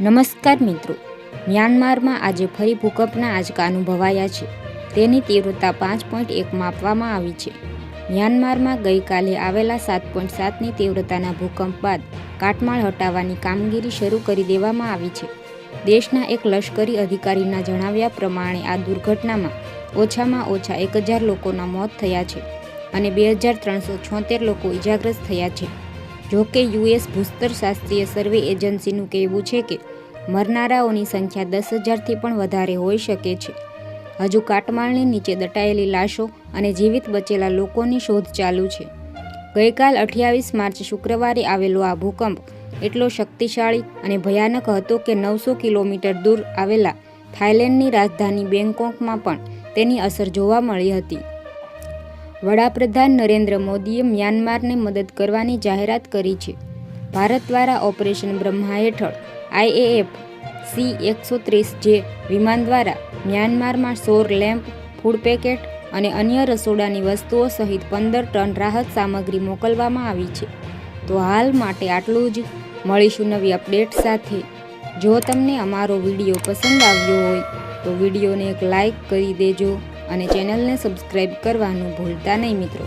નમસ્કાર મિત્રો. મ્યાનમારમાં આજે ફરી ભૂકંપના આંચકા અનુભવાયા છે. તેની તીવ્રતા પાંચ પોઈન્ટ એક માપવામાં આવી છે. મ્યાનમારમાં ગઈકાલે આવેલા સાત પોઈન્ટ સાતની તીવ્રતાના ભૂકંપ બાદ કાટમાળ હટાવવાની કામગીરી શરૂ કરી દેવામાં આવી છે. દેશના એક લશ્કરી અધિકારીના જણાવ્યા પ્રમાણે આ દુર્ઘટનામાં ઓછામાં ઓછા એક હજાર લોકોના મોત થયા છે અને બે હજાર ત્રણસો છોતેર લોકો ઇજાગ્રસ્ત થયા છે. જોકે યુએસ ભૂસ્તર શાસ્ત્રીય સર્વે એજન્સીનું કહેવું છે કે મરનારાઓની સંખ્યા દસ હજારથી પણ વધારે હોઈ શકે છે. હજુ કાટમાળની નીચે દટાયેલી લાશો અને જીવિત બચેલા લોકોની શોધ ચાલુ છે. ગઈકાલ અઠ્યાવીસ માર્ચ શુક્રવારે આવેલો આ ભૂકંપ એટલો શક્તિશાળી અને ભયાનક હતો કે નવસો કિલોમીટર દૂર આવેલા થાઇલેન્ડની રાજધાની બેંગકોકમાં પણ તેની અસર જોવા મળી હતી. વડાપ્રધાન નરેન્દ્ર મોદીએ મ્યાનમારને મદદ કરવાની જાહેરાત કરી છે. ભારત દ્વારા ઓપરેશન બ્રહ્મા હેઠળ આઈએએફ સી એકસો ત્રીસ જે વિમાન દ્વારા મ્યાનમારમાં સોર લેમ્પ, ફૂડ પેકેટ અને અન્ય રસોડાની વસ્તુઓ સહિત પંદર ટન રાહત સામગ્રી મોકલવામાં આવી છે. તો હાલ માટે આટલું જ. મળીશું નવી અપડેટ સાથે. જો તમને અમારો વીડિયો પસંદ આવ્યો હોય, તો વિડીયોને એક લાઈક કરી દેજો અને ચેનલને સબસ્ક્રાઈબ કરવાનું ભૂલતા નહીં મિત્રો.